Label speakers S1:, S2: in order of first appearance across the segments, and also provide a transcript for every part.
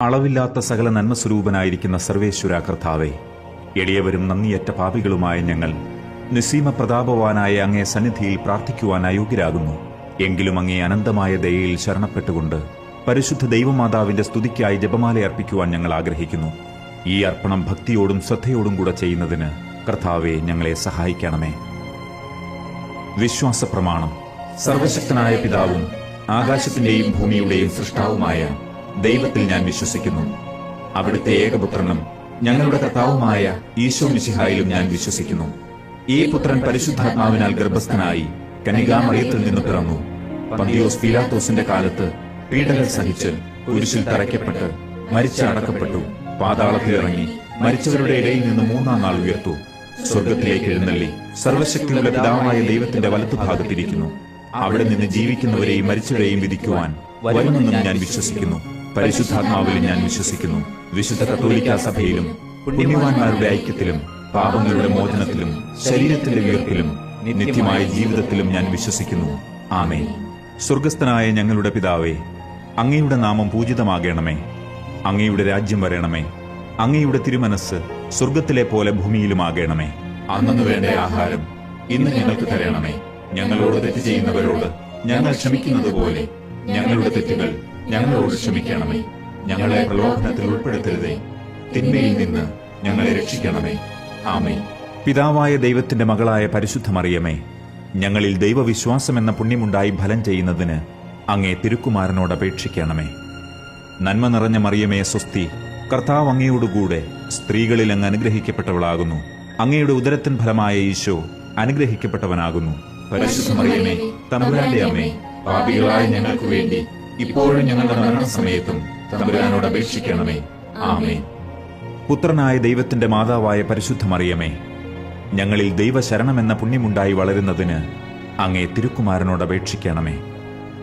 S1: അളവില്ലാത്ത സകല നന്മസ്വരൂപനായിരിക്കുന്ന സർവേശ്വര കർത്താവെ എളിയവരും നന്ദിയറ്റ പാപികളുമായ ഞങ്ങൾ നിസീമ പ്രതാപവാനായ അങ്ങേ സന്നിധിയിൽ പ്രാർത്ഥിക്കുവാൻ അയോഗ്യരാകുന്നു. എങ്കിലും അങ്ങേ അനന്തമായ ദയയിൽ ശരണപ്പെട്ടുകൊണ്ട് പരിശുദ്ധ ദൈവമാതാവിന്റെ സ്തുതിക്കായി ജപമാല അർപ്പിക്കുവാൻ ഞങ്ങൾ ആഗ്രഹിക്കുന്നു. ഈ അർപ്പണം ഭക്തിയോടും ശ്രദ്ധയോടും കൂടെ ചെയ്യുന്നതിന് കർത്താവെ ഞങ്ങളെ സഹായിക്കണമേ. വിശ്വാസ പ്രമാണം സർവശക്തനായ പിതാവും ആകാശത്തിന്റെയും ഭൂമിയുടെയും സൃഷ്ടാവുമായ ദൈവത്തിൽ ഞാൻ വിശ്വസിക്കുന്നു. അവിടുത്തെ ഏകപുത്രനും ഞങ്ങളുടെ കർത്താവുമായ ഈശോ മിശിഹായിലും ഞാൻ വിശ്വസിക്കുന്നു. ഈ പുത്രൻ പരിശുദ്ധാത്മാവിനാൽ ഗർഭസ്ഥനായി കനികാമറിയത്തിൽ നിന്ന് പിറന്നു. പന്തിയോസ് പീലാത്തോസിന്റെ കാലത്ത് പീഡകൾ സഹിച്ച് കുരിശിൽ തറയ്ക്കപ്പെട്ട് മരിച്ച് അടക്കപ്പെട്ടു. പാതാളത്തിലിറങ്ങി മരിച്ചവരുടെ ഇടയിൽ നിന്ന് മൂന്നാം നാൾ ഉയർത്തു. സ്വർഗത്തിലേക്ക് എഴുന്നള്ളി സർവശക്തിയുള്ള പിതാവായ ദൈവത്തിന്റെ വലത്തുഭാഗത്തിരിക്കുന്നു അവിടെ നിന്ന് ജീവിക്കുന്നവരെയും മരിച്ചവരെയും വിധിക്കുവാൻ വരുമെന്നും ഞാൻ വിശ്വസിക്കുന്നു. പരിശുദ്ധാത്മാവിലും ഞാൻ വിശ്വസിക്കുന്നു. വിശുദ്ധ കത്തോലിക്കാ സഭയിലും പുണ്യവാന്മാരുടെ ഐക്യത്തിലും പാപങ്ങളുടെ മോചനത്തിലും ശരീരത്തിന്റെ ഉയർപ്പിലും നിത്യമായ ജീവിതത്തിലും ഞാൻ വിശ്വസിക്കുന്നു. ആമേ സ്വർഗസ്ഥനായ ഞങ്ങളുടെ പിതാവേ അങ്ങയുടെ നാമം പൂജിതമാകണമേ. അങ്ങയുടെ രാജ്യം വരണമേ. അങ്ങയുടെ തിരുമനസ് സ്വർഗത്തിലെ പോലെ ഭൂമിയിലുമാകണമേ. അന്നു വേണ്ട ആഹാരം ഇന്ന് ഞങ്ങൾക്ക് തരണമേ. ഞങ്ങളോട് തെറ്റ് ചെയ്യുന്നവരോട് ഞങ്ങൾ ക്ഷമിക്കുന്നത് പോലെ ഞങ്ങളുടെ തെറ്റുകൾ ഞങ്ങളോട് ക്ഷമിക്കണമേ. ഞങ്ങളെ പ്രലോഭനത്തിൽ ഉൾപ്പെടുത്തരുതേ. തിന്മയിൽ നിന്ന് ഞങ്ങളെ രക്ഷിക്കണമേ. ആമേ പിതാവായ ദൈവത്തിന്റെ മകളായ പരിശുദ്ധമറിയമേ ഞങ്ങളിൽ ദൈവവിശ്വാസം എന്ന പുണ്യമുണ്ടായി ഫലം ചെയ്യുന്നതിന് അങ്ങേ തിരുക്കുമാരനോട് അപേക്ഷിക്കണമേ. നന്മ നിറഞ്ഞ മറിയമേ സ്വസ്തി കർത്താവ് അങ്ങയോടുകൂടെ സ്ത്രീകളിൽ അങ്ങ് അനുഗ്രഹിക്കപ്പെട്ടവളാകുന്നു. അങ്ങയുടെ ഉദരത്തിൻ ഫലമായ ഈശോ അനുഗ്രഹിക്കപ്പെട്ടവനാകുന്നു. പരിശുദ്ധ മറിയമേ തമ്പുരാന്റെ അമ്മേ പാപികളായ ഞങ്ങൾക്ക് വേണ്ടി ഇപ്പോഴും ഞങ്ങളുടെ മരണസമയത്തും തമ്പുരാനോട് അപേക്ഷിക്കണമേ. ആമേ പുത്രനായ ദൈവത്തിന്റെ മാതാവായ പരിശുദ്ധമറിയമേ ഞങ്ങളിൽ ദൈവശരണം എന്ന പുണ്യമുണ്ടായി വളരുന്നതിന് അങ്ങേ തിരുക്കുമാരനോട് അപേക്ഷിക്കണമേ.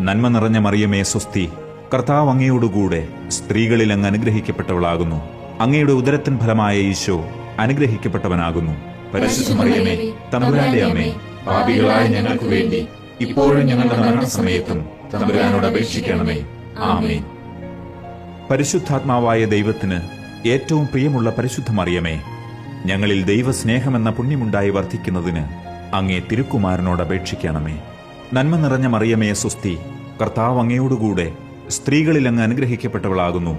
S1: നന്മ നിറഞ്ഞ മറിയമേ സ്വസ്തി കർത്താവ് അങ്ങയോടുകൂടെ സ്ത്രീകളിൽ അങ്ങ് അനുഗ്രഹിക്കപ്പെട്ടവളാകുന്നു. അങ്ങയുടെ ഉദരത്തിൻ ഫലമായ ഈശോ അനുഗ്രഹിക്കപ്പെട്ടവനാകുന്നു. പരിശുദ്ധമറിയമേ തമ്പുരാന്റെ അമ്മേ പാപികളായ ഞങ്ങൾക്ക് വേണ്ടി ഇപ്പോഴും ഞങ്ങളുടെ മരണസമയത്തും തമ്പുരാനോട് അപേക്ഷിക്കണമേ. ആമേൻ. പരിശുദ്ധാത്മാവായ ദൈവത്തിന് ഏറ്റവും പ്രിയമുള്ള പരിശുദ്ധമറിയമേ ഞങ്ങളിൽ ദൈവസ്നേഹമെന്ന പുണ്യമുണ്ടായി വർദ്ധിക്കുന്നതിന് അങ്ങേ തിരുക്കുമാരനോട് അപേക്ഷിക്കണമേ. നന്മ നിറഞ്ഞ മറിയമേ സുസ്തി കർത്താവ് അങ്ങയോടുകൂടെ സ്ത്രീകളിൽ അങ്ങ് അനുഗ്രഹിക്കപ്പെട്ടവളാകുന്നു.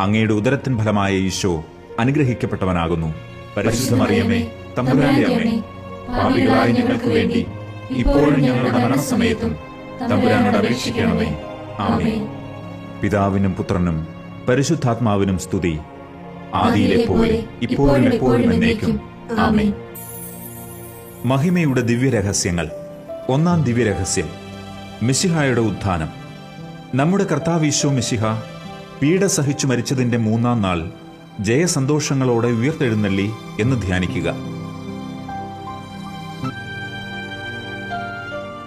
S1: അങ്ങയുടെ ഉദരത്തിൻ ഫലമായ ഈശോ അനുഗ്രഹിക്കപ്പെട്ടവനാകുന്നു. പരിശുദ്ധ മറിയമേ തമ്പുരാന്റെ അമ്മേ പാപികളായ ഞങ്ങൾക്ക് വേണ്ടി ഇപ്പോഴും ഞങ്ങളുടെ മരണസമയത്തും തമ്പുരാനോട് അപേക്ഷിക്കണമേ. ആമേ പിതാവിനും പുത്രനും പരിശുദ്ധാത്മാവിനും സ്തുതി. ആദിയിലെ പോലെ ഇപ്പോഴും എപ്പോഴും എന്നേക്കും. ആമേ മഹിമയുടെ ദിവ്യരഹസ്യങ്ങൾ. ഒന്നാം ദിവ്യരഹസ്യം. മിശിഹായുടെ ഉത്ഥാനം. നമ്മുടെ കർത്താവീശോ മിശിഹ പീഡ സഹിച്ചു മരിച്ചതിന്റെ മൂന്നാം നാൾ ജയസന്തോഷങ്ങളോടെ ഉയർത്തെഴുന്നള്ളി എന്ന് ധ്യാനിക്കുക.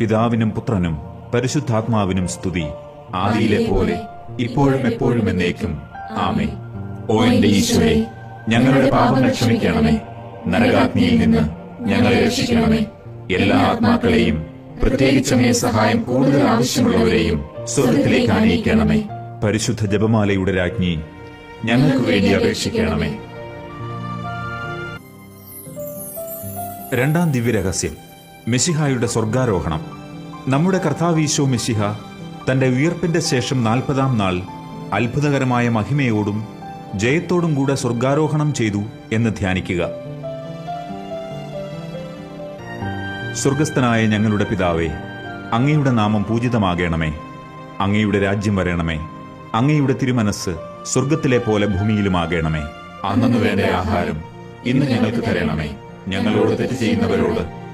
S1: പിതാവിനും പുത്രനും പരിശുദ്ധാത്മാവിനും സ്തുതി. ആദിയിലെ പോലെ ഇപ്പോഴും എപ്പോഴും എന്നേക്കും. ആമേ ഓ എന്റെ ഈശോയെ ഞങ്ങളുടെ പാപങ്ങൾ ക്ഷമിക്കണമേ. നരകാഗ്നിയിൽ നിന്ന് ഞങ്ങളെ രക്ഷിക്കണമേ. എല്ലാ ആത്മാക്കളെയും പ്രത്യേകിച്ചമേ സഹായം കൂടുതൽ ആവശ്യമുള്ളവരെയും സ്വർഗത്തിലേക്ക് ആനയിക്കണമേ. പരിശുദ്ധ ജപമാലയുടെ രാജ്ഞി ഞങ്ങൾക്ക് വേണ്ടി അപേക്ഷിക്കണമേ. രണ്ടാം ദിവ്യരഹസ്യം. മെസ്സിഹായുടെ സ്വർഗാരോഹണം. നമ്മുടെ കർത്താവീശോ മെസ്സിഹ തന്റെ ഉയർപ്പിന്റെ ശേഷം നാൽപ്പതാം നാൾ അത്ഭുതകരമായ മഹിമയോടും ജയത്തോടും കൂടെ സ്വർഗാരോഹണം ചെയ്തു എന്ന് ധ്യാനിക്കുക. സ്വർഗസ്ഥനായ ഞങ്ങളുടെ പിതാവേ അങ്ങയുടെ നാമം പൂജിതമാകണമേ. അങ്ങയുടെ രാജ്യം വരണമേ. അങ്ങയുടെ തിരുമനസ് സ്വർഗത്തിലെ പോലെ ഭൂമിയിലുമാകണമേ. അന്നു വേണ്ട ആഹാരം ഇന്ന് ഞങ്ങൾക്ക് തരണമേ. ഞങ്ങളോട് തെറ്റ് ചെയ്യുന്നവരോട്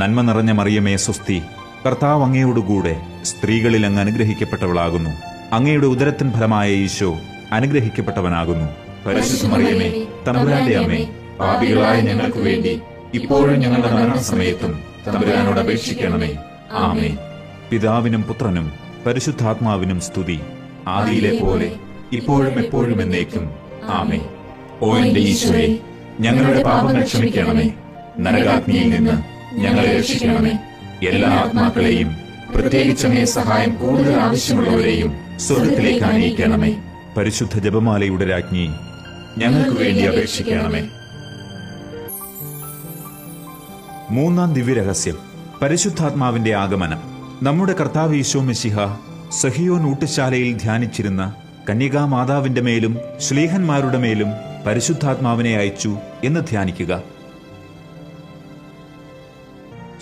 S1: നന്മ നിറഞ്ഞ മറിയമേ സ്വസ്തി കർത്താവ് അങ്ങയോടുകൂടെ സ്ത്രീകളിൽ അങ്ങ് അനുഗ്രഹിക്കപ്പെട്ടവളാകുന്നു. അങ്ങയുടെ ഉദരത്തിൻ ഫലമായ ഈശോ അനുഗ്രഹിക്കപ്പെട്ടവനാകുന്നു. പരിശുദ്ധ മറിയമേ തമ്പുരാന്റെ അമ്മേ പാപികളായ ഞങ്ങൾക്ക് വേണ്ടി ഇപ്പോഴും ഞങ്ങളുടെ മരണസമയത്തും തമ്പുരാനോട് അപേക്ഷിക്കണമേ. ആമേ പിതാവിനും പുത്രനും പരിശുദ്ധാത്മാവിനും സ്തുതി. ആദിയിലെ പോലെ ഇപ്പോഴും എപ്പോഴും എന്നേക്കും. ആമേ ഓ എന്റെ ഈശോയെ ഞങ്ങളുടെ പാപങ്ങൾ ക്ഷമിക്കണമേ. നരകാഗ്നിയിൽ നിന്ന് ഞങ്ങളെ രക്ഷിക്കണമേ. എല്ലാ ആത്മാക്കളെയും പ്രത്യേകിച്ച് സഹായം കൂടുതൽ ആവശ്യമുള്ളവരെയും സ്വർഗത്തിലേക്ക് അണിയിക്കണമേ. പരിശുദ്ധ ജപമാലയുടെ രാജ്ഞി ഞങ്ങൾക്ക് വേണ്ടി അപേക്ഷിക്കണമേ. മൂന്നാം ദിവ്യരഹസ്യം. പരിശുദ്ധാത്മാവിന്റെ ആഗമനം. നമ്മുടെ കർത്താവ് ഈശോ മെസ്സിഹ സഹിയോൻ ഊട്ടുശാലയിൽ ധ്യാനിച്ചിരുന്ന കന്യകാ മാതാവിന്റെ മേലും ശ്ലീഹന്മാരുടെ മേലും പരിശുദ്ധാത്മാവിനെ അയച്ചു എന്ന് ധ്യാനിക്കുക.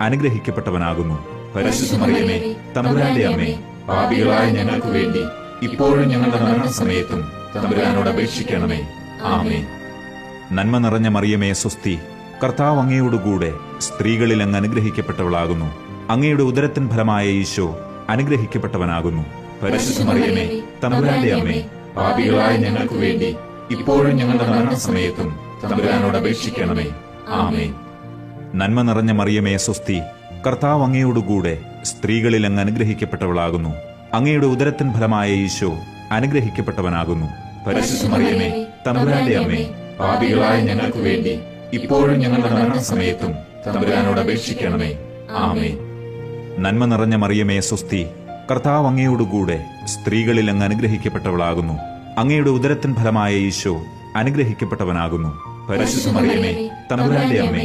S1: അനുഗ്രഹിക്കപ്പെട്ടവനാകുന്നു. പരിശുദ്ധ മറിയമേ തമ്പുരാന്റെ അമ്മേ പാപികളായ ഞങ്ങൾക്ക് വേണ്ടി ഇപ്പോഴും ഞങ്ങളുടെ മരണസമയത്തും തമ്പുരാനോട് അപേക്ഷിക്കണമേ. ആമേ നന്മ നിറഞ്ഞ മറിയമേ സ്വസ്തി കർത്താവ് അങ്ങയോടുകൂടെ സ്ത്രീകളിൽ അങ്ങ് അനുഗ്രഹിക്കപ്പെട്ടവളാകുന്നു. അങ്ങയുടെ ഉദരത്തിൻ ഫലമായ ഈശോ അനുഗ്രഹിക്കപ്പെട്ടവനാകുന്നു. പരിശുദ്ധ മറിയമേ തമ്പുരാന്റെ അമ്മേ പാപികളായ ഞങ്ങൾക്ക് വേണ്ടി ഇപ്പോഴും ഞങ്ങളുടെ മരണസമയത്തും തമ്പുരാനോട് അപേക്ഷിക്കണമേ. ആമേ നന്മ നിറഞ്ഞ മറിയമേ സ്വസ്തി കർത്താവ് അങ്ങയോടുകൂടെ സ്ത്രീകളിൽ അങ്ങ് അനുഗ്രഹിക്കപ്പെട്ടവളാകുന്നു. അങ്ങയുടെ ഉദരത്തിൻ ഫലമായ ഈശോ അനുഗ്രഹിക്കപ്പെട്ടവനാകുന്നു. തമ്പുരാന്റെ അമ്മേ പാപികളായ ഞങ്ങൾക്ക് വേണ്ടി ഇപ്പോഴും ഞങ്ങളുടെ മരണസമയത്തും തമ്പുരാനോട് അപേക്ഷിക്കണമേ. ആമേ നന്മ നിറഞ്ഞ മറിയമേ സ്വസ്തി കർത്താവ് അങ്ങയോടുകൂടെ സ്ത്രീകളിൽ അങ്ങ് അനുഗ്രഹിക്കപ്പെട്ടവളാകുന്നു. അങ്ങയുടെ ഉദരത്തിൻ ഫലമായ ഈശോ അനുഗ്രഹിക്കപ്പെട്ടവനാകുന്നു. പരിശുദ്ധ മറിയമേ തമ്പുരാന്റെ അമ്മേ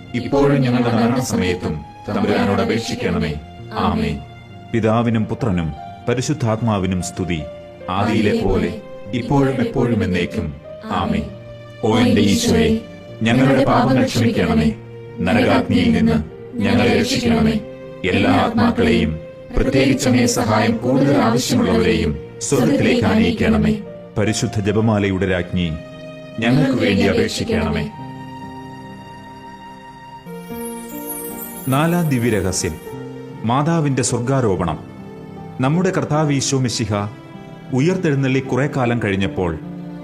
S1: ഇപ്പോഴും ഞങ്ങളുടെ മരണസമയത്തും തമ്പുരാനോട് അപേക്ഷിക്കണമേ. ആമേ പിതാവിനും പുത്രനും പരിശുദ്ധാത്മാവിനും സ്തുതി. ആദിയിലെ പോലെ ഇപ്പോഴും എപ്പോഴും എന്നേക്കും. ആമേ ഓ എന്റെ ഈശോയെ ഞങ്ങളുടെ പാപങ്ങൾ ക്ഷമിക്കണമേ. നരകാഗ്നിയിൽ നിന്ന് ഞങ്ങളെ രക്ഷിക്കണമേ. എല്ലാ ആത്മാക്കളെയും പ്രത്യേകിച്ചമേ സഹായം കൂടുതൽ ആവശ്യമുള്ളവരെയും സ്വർഗത്തിലേക്ക് ആനയിക്കണമേ. പരിശുദ്ധ ജപമാലയുടെ രാജ്ഞി ഞങ്ങൾക്ക് വേണ്ടി അപേക്ഷിക്കണമേ. നാലാം ദിവ്യരഹസ്യം മാതാവിന്റെ സ്വർഗാരോപണം നമ്മുടെ കർത്താവ് ഈശോ മിശിഹ ഉയർത്തെഴുന്നള്ളി കുറെ കാലം കഴിഞ്ഞപ്പോൾ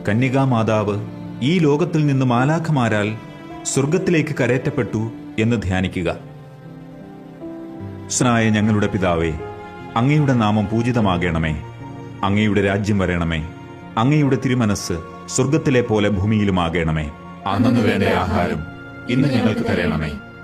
S1: കന്യകാ മാതാവ് ഈ ലോകത്തിൽ നിന്ന് മാലാഖമാരാൽ സ്വർഗത്തിലേക്ക് കരയറ്റപ്പെട്ടു എന്ന് ധ്യാനിക്കുക. സ്നായ ഞങ്ങളുടെ പിതാവേ അങ്ങയുടെ നാമം പൂജിതമാകണമേ. അങ്ങയുടെ രാജ്യം വരണമേ. അങ്ങയുടെ തിരുമനസ് സ്വർഗത്തിലെ പോലെ ഭൂമിയിലുമാകണമേ. അന്നു വേണ്ട ആഹാരം. ഇന്ന് ഞങ്ങൾക്ക് തരണമേ.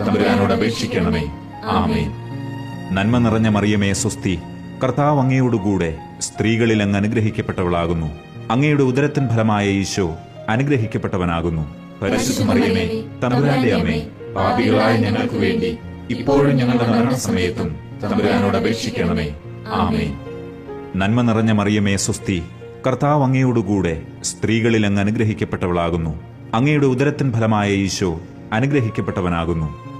S1: തമ്പുരാനോട് അപേക്ഷിക്കണമേ. ആമേ നന്മ നിറഞ്ഞ മറിയമേ സ്വസ്തി. കർത്താവ് അങ്ങയോടുകൂടെ സ്ത്രീകളിൽ അങ്ങ് അനുഗ്രഹിക്കപ്പെട്ടവളാകുന്നു. അങ്ങയുടെ ഉദരത്തിൻ ഫലമായ ഈശോ അനുഗ്രഹിക്കപ്പെട്ടവനാകുന്നു. മറിയമേ തമ്പുരാന്റെ അമ്മേ പാപികളായ ഞങ്ങൾക്ക് വേണ്ടി ഇപ്പോഴും ഞങ്ങളുടെ മരണസമയത്തും തമ്പുരാനോട് അപേക്ഷിക്കണമേ. ആമേ നന്മ നിറഞ്ഞ മറിയമേ സ്വസ്തി. കർത്താവ് അങ്ങയോടുകൂടെ സ്ത്രീകളിൽ അങ്ങ് അനുഗ്രഹിക്കപ്പെട്ടവളാകുന്നു. അങ്ങയുടെ ഉദരത്തിൻ ഫലമായ ഈശോ അനുഗ്രഹിക്കപ്പെട്ടവനാകുന്നു.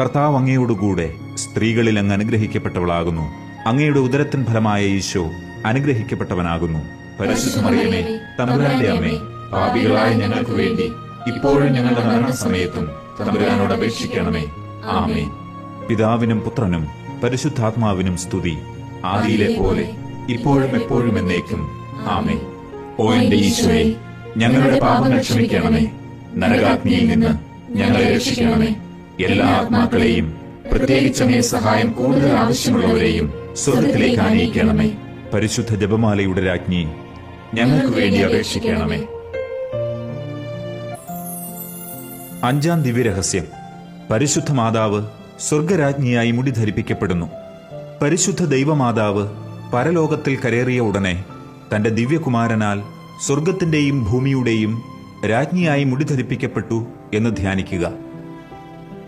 S1: കർത്താവ് അങ്ങയോടുകൂടെ സ്ത്രീകളിൽ അങ്ങ് അനുഗ്രഹിക്കപ്പെട്ടവളാകുന്നു. അങ്ങയുടെ ഉദരത്തിൻ ഫലമായ ഈശോ അനുഗ്രഹിക്കപ്പെട്ടവനാകുന്നു. അമ്മേ പാപികളായ ഞങ്ങൾക്ക് വേണ്ടി ഇപ്പോഴും ഞങ്ങളുടെ മരണസമയത്തും തമ്പുരാനോട് അപേക്ഷിക്കണമേ. ആമേ പിതാവിനും പുത്രനും പരിശുദ്ധാത്മാവിനും സ്തുതി. ആദിയിലെ പോലെ ഇപ്പോഴും എപ്പോഴും എന്നേക്കും. ആമേ ഓ എന്റെ ഈശോയെ ഞങ്ങളുടെ പാപങ്ങൾ ക്ഷമിക്കണമേ. നരകാഗ്നിയിൽ നിന്ന് ഞങ്ങളെ രക്ഷിക്കണമേ. എല്ലാ ആത്മാക്കളെയും പ്രത്യേകിച്ചമേ സഹായം കൂടുതൽ ആവശ്യമുള്ളവരെയും സ്വർഗത്തിലേക്ക് ആനയിക്കണമേ. പരിശുദ്ധ ജപമാലയുടെ രാജ്ഞി ഞങ്ങൾക്ക് വേണ്ടി അപേക്ഷിക്കണമേ. അഞ്ചാം ദിവ്യരഹസ്യം. പരിശുദ്ധ മാതാവ് സ്വർഗരാജ്ഞിയായി മുടി ധരിപ്പിക്കപ്പെടുന്നു. പരിശുദ്ധ ദൈവമാതാവ് പരലോകത്തിൽ കരേറിയ ഉടനെ തന്റെ ദിവ്യകുമാരനാൽ സ്വർഗത്തിന്റെയും ഭൂമിയുടെയും രാജ്ഞിയായി മുടി ധരിപ്പിക്കപ്പെട്ടു എന്ന് ധ്യാനിക്കുക.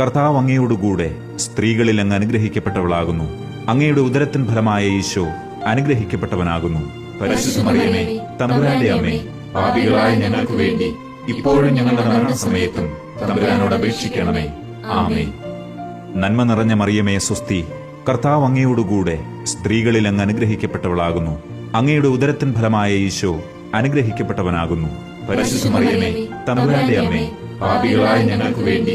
S1: കർത്താവ് അങ്ങയോടുകൂടെ സ്ത്രീകളിൽ അങ്ങ് അനുഗ്രഹിക്കപ്പെട്ടവളാകുന്നു. അങ്ങയുടെ ഉദരത്തിൻ ഫലമായ ഈശോ അനുഗ്രഹിക്കപ്പെട്ടവനാകുന്നു. പരിശുദ്ധ മറിയമേ തമ്പുരാന്റെ അമ്മേ പാപികളായ ഞങ്ങൾക്ക് വേണ്ടി ഇപ്പോഴും ഞങ്ങളുടെ മരണസമയത്തും തമ്പുരാനോട് അപേക്ഷിക്കണമേ. ആമേ നന്മ നിറഞ്ഞ മറിയമേ സ്വസ്തി കർത്താവ് അങ്ങയോടുകൂടെ സ്ത്രീകളിൽ അങ്ങ് അനുഗ്രഹിക്കപ്പെട്ടവളാകുന്നു. അങ്ങയുടെ ഉദരത്തിൻ ഫലമായ ഈശോ അനുഗ്രഹിക്കപ്പെട്ടവനാകുന്നു. പരിശുദ്ധ മറിയമേ തമ്പുരാന്റെ അമ്മേ പാപികളായ ഞങ്ങൾക്ക് വേണ്ടി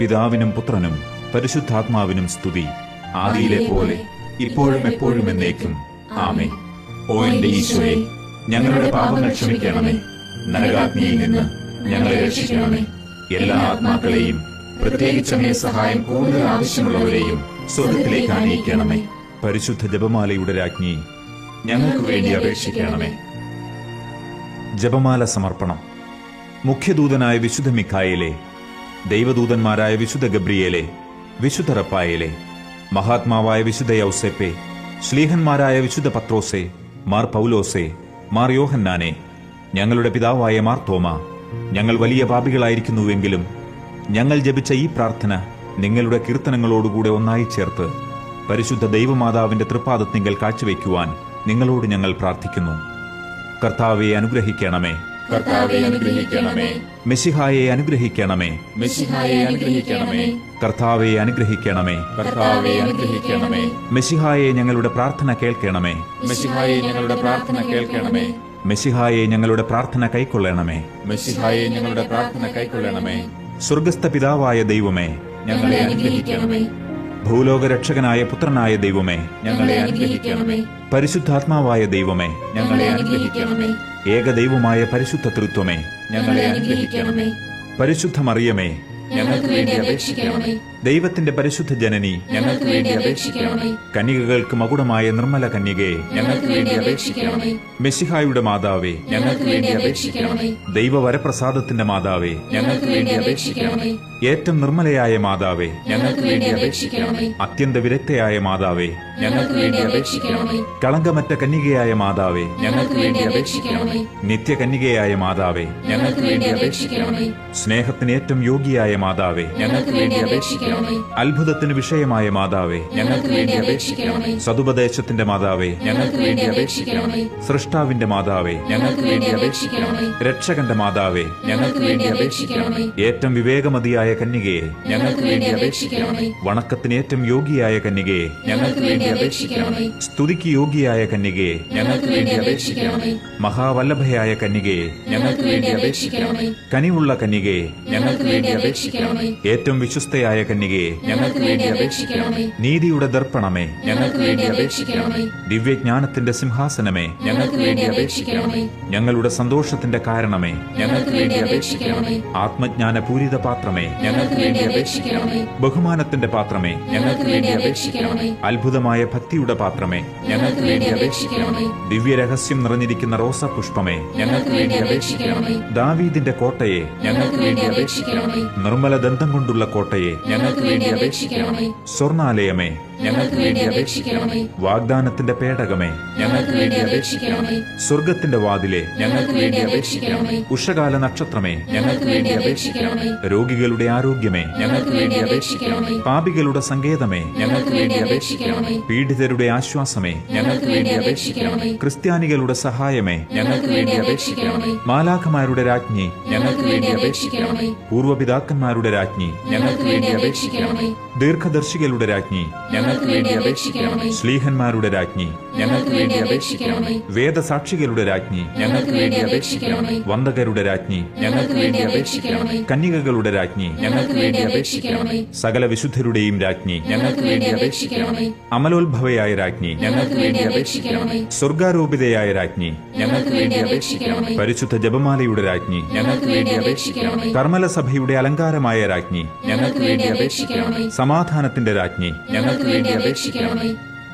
S1: പിതാവിനും പുത്രനും പരിശുദ്ധാത്മാവിനും സ്തുതി. ആദിയിലെ പോലെ ഇപ്പോഴും എപ്പോഴും എന്നേക്കും. ആമേ ഓ എന്റെ ഈശോയെ ഞങ്ങളുടെ പാപങ്ങൾ ക്ഷമിക്കണമേ. നരകാഗ്നിയിൽ നിന്ന് ഞങ്ങളെ രക്ഷിക്കണമേ. എല്ലാ ആത്മാക്കളെയും പ്രത്യേകിച്ച് അങ്ങേ സഹായം കൂടുതൽ ആവശ്യമുള്ളവരെയും സ്വർഗത്തിലേക്ക് അണിയിക്കണമേ പരിശുദ്ധ ജപമാലയുടെ രാജ്ഞി ഞങ്ങൾക്ക് വേണ്ടി അപേക്ഷിക്കണമേ. ജപമാല സമർപ്പണം. മുഖ്യദൂതനായ വിശുദ്ധ മിഖായേലെ ദൈവദൂതന്മാരായ വിശുദ്ധ ഗബ്രിയേലെ വിശുദ്ധ റപ്പായേലെ മഹാത്മാവായ വിശുദ്ധ യൗസെപ്പെ ശ്ലീഹന്മാരായ വിശുദ്ധ പത്രോസെ മാർ പൗലോസെ മാർ യോഹന്നാനെ ഞങ്ങളുടെ പിതാവായ മാർ തോമ ഞങ്ങൾ വലിയ പാപികളായിരിക്കുന്നുവെങ്കിലും ഞങ്ങൾ ജപിച്ച ഈ പ്രാർത്ഥന നിങ്ങളുടെ കീർത്തനങ്ങളോടുകൂടെ ഒന്നായി ചേർത്ത് പരിശുദ്ധ ദൈവമാതാവിന്റെ തൃപ്പാദത്തിങ്കൽ കാഴ്ചവെക്കുവാൻ നിങ്ങളോട് ഞങ്ങൾ പ്രാർത്ഥിക്കുന്നു. കർത്താവെ അനുഗ്രഹിക്കണമേ.
S2: കർത്താവെ അനുഗ്രഹിക്കണമേ.
S1: മെസ്സിഹായെ അനുഗ്രഹിക്കണമേ.
S2: മെസ്സിഹായെ അനുഗ്രഹിക്കണമേ.
S1: കർത്താവെ അനുഗ്രഹിക്കണമേ.
S2: കർത്താവെ അനുഗ്രഹിക്കണമേ.
S1: മെസ്സിഹായെ ഞങ്ങളുടെ പ്രാർത്ഥന കേൾക്കണമേ.
S2: മെസ്സിഹായെ ഞങ്ങളുടെ പ്രാർത്ഥന കേൾക്കണമേ.
S1: മെസ്സിഹായെ ഞങ്ങളുടെ പ്രാർത്ഥന കൈക്കൊള്ളണമേ.
S2: മെസ്സിഹായെ ഞങ്ങളുടെ പ്രാർത്ഥന കൈക്കൊള്ളണമേ.
S1: സ്വർഗസ്ഥ പിതാവായ ദൈവമേ
S2: ഞങ്ങളെ അനുഗ്രഹിക്കണമേ.
S1: ഭൂലോകരക്ഷകനായ പുത്രനായ ദൈവമേ
S2: ഞങ്ങളെ അനുഗ്രഹിക്കണമേ.
S1: പരിശുദ്ധാത്മാവായ ദൈവമേ
S2: ഞങ്ങളെ അനുഗ്രഹിക്കണമേ.
S1: ഏകദൈവമായ പരിശുദ്ധ തൃത്വമേ
S2: ഞങ്ങളെ അനുഗ്രഹിക്കണമേ.
S1: പരിശുദ്ധമറിയമേ
S2: ഞങ്ങൾക്ക് വേണ്ടി അപേക്ഷിക്കണമേ.
S1: ദൈവത്തിന്റെ പരിശുദ്ധ ജനനി
S2: ഞങ്ങൾക്ക് വേണ്ടി അപേക്ഷിക്കണമേ.
S1: കന്യകകൾക്ക് മകുടമായ നിർമ്മല കന്യകയെ
S2: ഞങ്ങൾക്ക് വേണ്ടി അപേക്ഷിക്കണമേ.
S1: മെസ്സിഹായുടെ മാതാവേ
S2: ഞങ്ങൾക്ക് വേണ്ടി അപേക്ഷിക്കണമേ.
S1: ദൈവവരപ്രസാദത്തിന്റെ മാതാവേ
S2: ഞങ്ങൾക്ക് വേണ്ടി അപേക്ഷിക്കണമേ.
S1: ഏറ്റവും നിർമ്മലയായ മാതാവേ
S2: ഞങ്ങൾക്ക് വേണ്ടി അപേക്ഷിക്കണമേ.
S1: അത്യന്ത വിരക്തയായ മാതാവേ
S2: ഞങ്ങൾക്ക് വേണ്ടി അപേക്ഷിക്കണമേ.
S1: കളങ്കമറ്റ കന്യകയായ മാതാവേ
S2: ഞങ്ങൾക്ക് വേണ്ടി അപേക്ഷിക്കണമേ.
S1: നിത്യകന്യകയായ മാതാവേ
S2: ഞങ്ങൾക്ക് വേണ്ടി അപേക്ഷിക്കണമേ.
S1: സ്നേഹത്തിന് ഏറ്റവും യോഗ്യയായ മാതാവേ
S2: ഞങ്ങൾക്ക് വേണ്ടി അപേക്ഷിക്കണമേ.
S1: അത്ഭുതത്തിന് വിഷയമായ മാതാവേ
S2: ഞങ്ങൾക്ക് വേണ്ടി അപേക്ഷിക്കണമേ.
S1: സതുപദേശത്തിന്റെ മാതാവേ
S2: ഞങ്ങൾക്ക് വേണ്ടി അപേക്ഷിക്കണമേ.
S1: സൃഷ്ടാവിന്റെ മാതാവേ
S2: ഞങ്ങൾക്ക് വേണ്ടി അപേക്ഷിക്കണമേ.
S1: രക്ഷകന്റെ മാതാവേ
S2: ഞങ്ങൾക്ക് വേണ്ടി അപേക്ഷിക്കണമേ.
S1: ഏറ്റവും വിവേകമതിയായ കന്യകയെ
S2: ഞങ്ങൾക്ക് വേണ്ടി അപേക്ഷിക്കണമേ.
S1: വണക്കത്തിന് ഏറ്റവും യോഗിയായ കന്യകയെ
S2: ഞങ്ങൾക്ക് വേണ്ടി അപേക്ഷിക്കണമേ.
S1: സ്തുതിക്ക് യോഗിയായ കന്യകയെ
S2: ഞങ്ങൾക്ക് വേണ്ടി അപേക്ഷിക്കണമേ.
S1: മഹാവല്ലഭയായ കന്യകയെ
S2: ഞങ്ങൾക്ക് വേണ്ടി അപേക്ഷിക്കണമേ.
S1: കനിവുള്ള കന്യകയെ
S2: ഞങ്ങൾക്ക് വേണ്ടി അപേക്ഷിക്കണമേ.
S1: ഏറ്റവും വിശ്വസ്തയായ കന്യകയെ
S2: ഞങ്ങൾക്ക് വേണ്ടി അപേക്ഷിക്കണമേ
S1: നീതിയുടെ ദർപ്പണമേ
S2: ഞങ്ങൾക്ക് വേണ്ടി അപേക്ഷിക്കണമേ
S1: ദിവ്യജ്ഞാനത്തിന്റെ സിംഹാസനമേ
S2: ഞങ്ങൾക്ക് വേണ്ടി അപേക്ഷിക്കണമേ
S1: ഞങ്ങളുടെ സന്തോഷത്തിന്റെ കാരണമേ
S2: ഞങ്ങൾക്ക് വേണ്ടി അപേക്ഷിക്കണമേ
S1: ആത്മജ്ഞാന പൂരിത പാത്രമേ
S2: ഞങ്ങൾക്ക് വേണ്ടി അപേക്ഷിക്കണമേ
S1: ബഹുമാനത്തിന്റെ പാത്രമേ
S2: ഞങ്ങൾക്ക് വേണ്ടി അപേക്ഷിക്കണമേ
S1: അത്ഭുതമായ ഭക്തിയുടെ പാത്രമേ
S2: ഞങ്ങൾക്ക് വേണ്ടി അപേക്ഷിക്കണമേ
S1: ദിവ്യരഹസ്യം നിറഞ്ഞിരിക്കുന്ന റോസാപുഷ്പമേ
S2: ഞങ്ങൾക്ക് വേണ്ടി അപേക്ഷിക്കണമേ
S1: ദാവീദിന്റെ കോട്ടയെ
S2: ഞങ്ങൾക്ക് വേണ്ടി അപേക്ഷിക്കണമേ
S1: നിർമ്മല ദന്തം കൊണ്ടുള്ള കോട്ടയെ
S2: ഞങ്ങൾക്ക് വേണ്ടി അപേക്ഷിക്കണമേ.
S1: സ്വർണാലയമേ
S2: ഞങ്ങൾക്ക് വേണ്ടി അപേക്ഷിക്കണമേ
S1: വാഗ്ദാനത്തിന്റെ പേടകമേ
S2: ഞങ്ങൾക്ക് വേണ്ടി അപേക്ഷിക്കണമേ
S1: സ്വർഗത്തിന്റെ വാതിലെ
S2: ഞങ്ങൾക്ക് വേണ്ടി അപേക്ഷിക്കണമേ
S1: ഉഷകാല നക്ഷത്രമേ
S2: ഞങ്ങൾക്ക് വേണ്ടി അപേക്ഷിക്കണമേ
S1: രോഗികളുടെ ആരോഗ്യമേ
S2: ഞങ്ങൾക്ക് വേണ്ടി അപേക്ഷിക്കണമേ
S1: പാപികളുടെ സങ്കേതമേ
S2: ഞങ്ങൾക്ക് വേണ്ടി അപേക്ഷിക്കണമേ
S1: പീഡിതരുടെ ആശ്വാസമേ
S2: ഞങ്ങൾക്ക് വേണ്ടി അപേക്ഷിക്കണമേ
S1: ക്രിസ്ത്യാനികളുടെ സഹായമേ
S2: ഞങ്ങൾക്ക് വേണ്ടി അപേക്ഷിക്കണമേ
S1: മാലാഖമാരുടെ രാജ്ഞി
S2: ഞങ്ങൾക്ക് വേണ്ടി അപേക്ഷിക്കണമേ
S1: പൂർവപിതാക്കന്മാരുടെ രാജ്ഞി
S2: ഞങ്ങൾക്ക് വേണ്ടി അപേക്ഷിക്കണമേ
S1: ദീർഘദർശികളുടെ രാജ്ഞി.
S2: ഞങ്ങൾക്ക് വേണ്ടി അപേക്ഷിക്കണമേ.
S1: ശ്ലീഹന്മാരുടെ രാജ്ഞി.
S2: ഞങ്ങൾക്ക് വേണ്ടി അപേക്ഷിക്കണമേ
S1: വേദസാക്ഷികളുടെ രാജ്ഞി
S2: ഞങ്ങൾക്ക് വേണ്ടി അപേക്ഷിക്കണമേ
S1: വന്ദകരുടെ രാജ്ഞി
S2: ഞങ്ങൾക്ക് വേണ്ടി അപേക്ഷിക്കണമേ
S1: കന്യകകളുടെ രാജ്ഞി
S2: ഞങ്ങൾക്ക് വേണ്ടി അപേക്ഷിക്കണമേ
S1: സകല വിശുദ്ധരുടെയും രാജ്ഞി
S2: ഞങ്ങൾക്ക് വേണ്ടി അപേക്ഷിക്കണമേ
S1: അമലോത്ഭവയായ രാജ്ഞി
S2: ഞങ്ങൾക്ക് വേണ്ടി അപേക്ഷിക്കണമേ
S1: സ്വർഗാരോപിതയായ രാജ്ഞി
S2: ഞങ്ങൾക്ക് വേണ്ടി അപേക്ഷിക്കണമേ
S1: പരിശുദ്ധ ജപമാലയുടെ രാജ്ഞി
S2: ഞങ്ങൾക്ക് വേണ്ടി അപേക്ഷിക്കണമേ
S1: കർമ്മല സഭയുടെ അലങ്കാരമായ രാജ്ഞി
S2: ഞങ്ങൾക്ക് വേണ്ടി അപേക്ഷിക്കണമേ
S1: സമാധാനത്തിന്റെ രാജ്ഞി
S2: ഞങ്ങൾക്ക് വേണ്ടി അപേക്ഷിക്കണമേ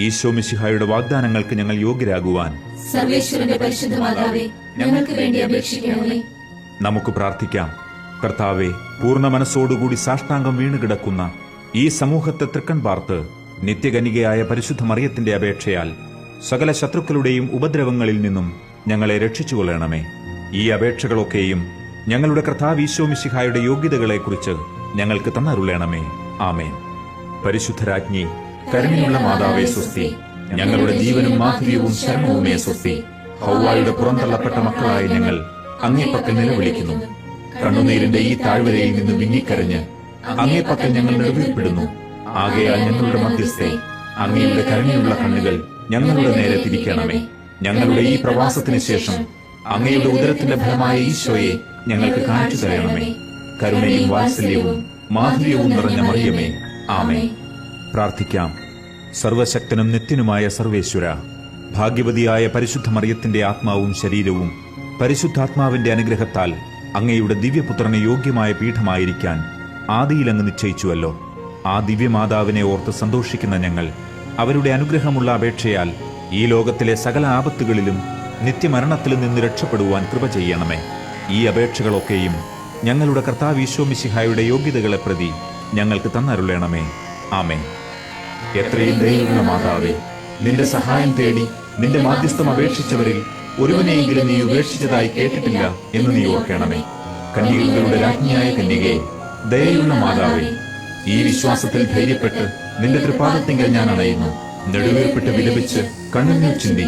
S1: ഈശോ മിശിഹായുടെ വാഗ്ദാനങ്ങൾക്ക് ഞങ്ങൾ യോഗ്യരാകുവാൻ.
S2: സർവേശ്വരന്റെ പരിശുദ്ധ മാതാവേ ഞങ്ങൾക്ക് വേണ്ടി അപേക്ഷിക്കണമേ.
S1: നമുക്ക് പ്രാർത്ഥിക്കാം. കർത്താവെ പൂർണ മനസ്സോടുകൂടി സാഷ്ടാംഗം വീണുകിടക്കുന്ന ഈ സമൂഹത്തെ തൃക്കൺ പാർത്ത് നിത്യകനികയായ പരിശുദ്ധ മറിയത്തിന്റെ അപേക്ഷയാൽ സകല ശത്രുക്കളുടെയും ഉപദ്രവങ്ങളിൽ നിന്നും ഞങ്ങളെ രക്ഷിച്ചുകൊള്ളണമേ. ഈ അപേക്ഷകളൊക്കെയും ഞങ്ങളുടെ കർത്താവ് ഈശോ മിശിഹായുടെ യോഗ്യതകളെക്കുറിച്ച് ഞങ്ങൾക്ക് തന്നരുളേണമേ. ആമേൻ. പരിശുദ്ധരാജ്ഞി കരുണയുള്ള മാതാവേ സ്വസ്തി. ഞങ്ങളുടെ ജീവനും മാധുര്യവും ശരണവുമേ സ്വസ്തി. ഹൗവായുടെ പുറന്തള്ളപ്പെട്ട മക്കളായ ഞങ്ങൾ അങ്ങേപ്പക്കൽ നിലവിളിക്കുന്നു. കണ്ണുനീരിന്റെ ഈ താഴ്വരയിൽ നിന്ന് വിങ്ങിക്കരഞ്ഞ് അങ്ങേപ്പക്കൽ ഞങ്ങൾ നെടുവീർപ്പെടുന്നു ആകയാൽ ഞങ്ങളുടെ മധ്യസ്ഥെ അങ്ങയുടെ കരുണയുള്ള കണ്ണുകൾ ഞങ്ങളുടെ നേരെ തിരിക്കണമേ. ഞങ്ങളുടെ ഈ പ്രവാസത്തിന് ശേഷം അങ്ങയുടെ ഉദരത്തിന്റെ ഫലമായ ഈശോയെ ഞങ്ങൾക്ക് കാണിച്ചു തരണമേ. കരുണയും വാത്സല്യവും മാധുര്യവും നിറഞ്ഞ മറിയമേ. ആമേ പ്രാർത്ഥിക്കാം. സർവശക്തനും നിത്യനുമായ സർവേശ്വര ഭാഗ്യവതിയായ പരിശുദ്ധ മറിയത്തിന്റെ ആത്മാവും ശരീരവും പരിശുദ്ധാത്മാവിന്റെ അനുഗ്രഹത്താൽ അങ്ങയുടെ ദിവ്യപുത്രന് യോഗ്യമായ പീഠമായിരിക്കാൻ ആദിയിലങ്ങ് നിശ്ചയിച്ചുവല്ലോ. ആ ദിവ്യമാതാവിനെ ഓർത്ത് സന്തോഷിക്കുന്ന ഞങ്ങൾ അവരുടെ അനുഗ്രഹമുള്ള അപേക്ഷയാൽ ഈ ലോകത്തിലെ സകല ആപത്തുകളിലും നിത്യമരണത്തിൽ നിന്ന് രക്ഷപ്പെടുവാൻ കൃപ ചെയ്യണമേ. ഈ അപേക്ഷകളൊക്കെയും ഞങ്ങളുടെ കർത്താവ് ഈശോ മിശിഹായുടെ യോഗ്യതകളെ പ്രതി ഞങ്ങൾക്ക് തന്നരുളേണമേ. ആമേ എത്രയും ദയയുള്ള മാതാവേ. നിന്റെ സഹായം തേടി നിന്റെ മാധ്യസ്ഥം അപേക്ഷിച്ചവരിൽ ഒരുവനെയെങ്കിലും നീ ഉപേക്ഷിച്ചതായി കേട്ടിട്ടില്ല എന്ന് നീ ഓർക്കണമേ. കന്യകളുടെ രാജ്ഞിയായ കന്യകയെ ദയയുള്ള മാതാവേ ഈ വിശ്വാസത്തിൽ ധൈര്യപ്പെട്ട് നിന്റെ തൃപ്പാദത്തിങ്കൽ ഞാൻ അണയുന്നു. നെടുവേർപ്പെട്ട് വിലപിച്ച് കണ്ണുനീർ ചിന്തി.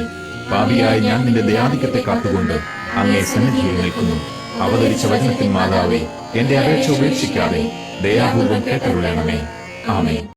S1: പാപിയായി ഞാൻ നിന്റെ ദയാധിക്യത്തെ കാത്തുകൊണ്ട് അങ്ങേ സന്നിധിയിൽ നിൽക്കുന്നു. അവതരിച്ച വചനത്തിൻ മാതാവേ എന്റെ അപേക്ഷ ഉപേക്ഷിക്കാതെ ദയാപൂർവം കേട്ടരുളേണമേ. ആമേൻ.